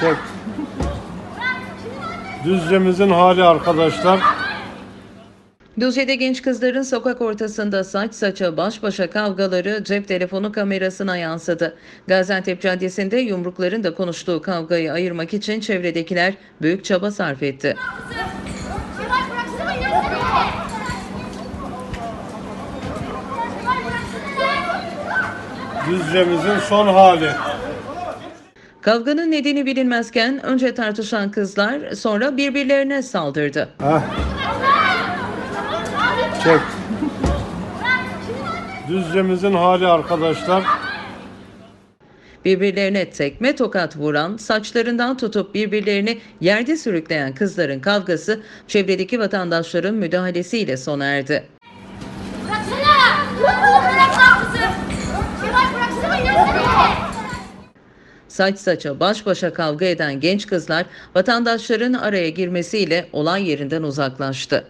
Çek. Düzcemizin hali arkadaşlar. Düzce'de genç kızların sokak ortasında saç saça baş başa kavgaları cep telefonu kamerasına yansıdı. Gaziantep Caddesi'nde yumrukların da konuştuğu kavgayı ayırmak için çevredekiler büyük çaba sarf etti. Düzcemizin son hali. Kavganın nedeni bilinmezken önce tartışan kızlar sonra birbirlerine saldırdı. Heh. Çek. Düzcemizin hali arkadaşlar. Birbirlerine tekme tokat vuran, saçlarından tutup birbirlerini yerde sürükleyen kızların kavgası çevredeki vatandaşların müdahalesiyle sona erdi. Saç saça baş başa kavga eden genç kızlar vatandaşların araya girmesiyle olay yerinden uzaklaştı.